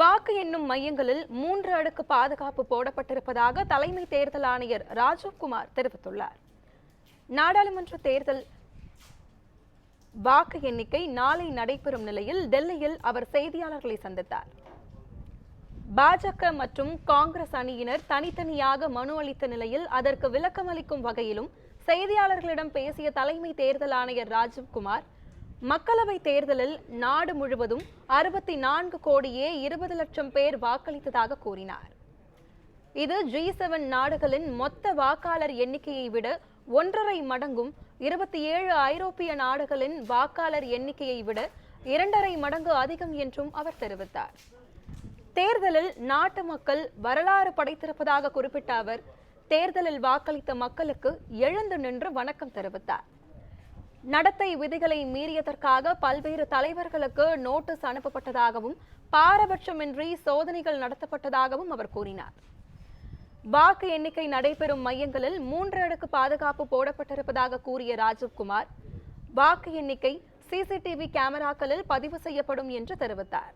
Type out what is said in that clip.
வாக்கு எண்ணும் மையங்களில் மூன்று அடுக்கு பாதுகாப்பு போடப்பட்டிருப்பதாக தலைமை தேர்தல் ஆணையர் ராஜீவ்குமார் தெரிவித்துள்ளார். நாடாளுமன்ற தேர்தல் வாக்கு எண்ணிக்கை நாளை நடைபெறும் நிலையில் டெல்லியில் அவர் செய்தியாளர்களை சந்தித்தார். பாஜக மற்றும் காங்கிரஸ் அணியினர் தனித்தனியாக மனு அளித்த நிலையில் அதற்கு விளக்கமளிக்கும் வகையிலும் செய்தியாளர்களிடம் பேசிய தலைமை தேர்தல் ஆணையர் ராஜீவ்குமார் மக்களவை தேர்தலில் நாடு முழுவதும் அறுபத்தி நான்கு கோடியே இருபது லட்சம் பேர் வாக்களித்ததாக கூறினார். இது ஜி செவன் நாடுகளின் மொத்த வாக்காளர் எண்ணிக்கையை விட ஒன்றரை மடங்கும் இருபத்தி ஏழு ஐரோப்பிய நாடுகளின் வாக்காளர் எண்ணிக்கையை விட இரண்டரை மடங்கு அதிகம் என்றும் அவர் தெரிவித்தார். தேர்தலில் நாட்டு மக்கள் வரலாறு படைத்திருப்பதாக குறிப்பிட்ட அவர் தேர்தலில் வாக்களித்த மக்களுக்கு எழுந்து நின்று வணக்கம் தெரிவித்தார். நடத்தை விதிகளை மீறியதற்காக பல்வேறு தலைவர்களுக்கு நோட்டீஸ் அனுப்பப்பட்டதாகவும் பாரபட்சமின்றி சோதனைகள் நடத்தப்பட்டதாகவும் அவர் கூறினார். வாக்கு எண்ணிக்கை நடைபெறும் மையங்களில் மூன்று அடுக்கு பாதுகாப்பு போடப்பட்டிருப்பதாக கூறிய ராஜீவ்குமார் வாக்கு எண்ணிக்கை சிசிடிவி கேமராக்களில் பதிவு செய்யப்படும் என்று தெரிவித்தார்.